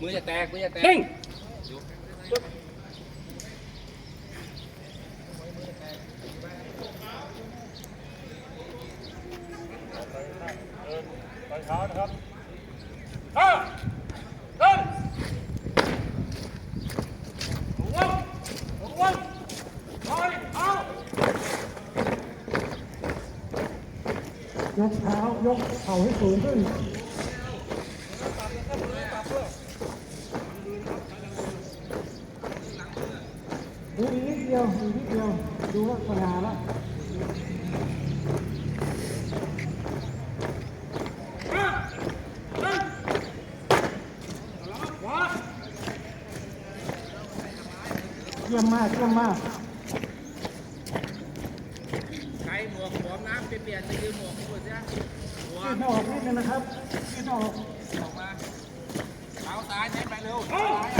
มือจะแตก มือจะแตกเด้งตอนเช้านะครับห้าเดินระวังระวังถอยเอายกเท้ายกเข่าให้สูงขึ้น ดูอีกนิดเดียวอีกนิดเดียว ดูว่าปัญหาแล้วห้าเดินขวาเยี่ยมมากเยี่ยมมากใช้หมวกหมวกน้ำเปลี่ยนจะยืมหมวกหมวกจ้ะหมวยืกดหน้าออกนิดนึงนะครับยืดหน้าออกออกมาเท้าซ้ายใช้ไปเร็วเอาซ้าย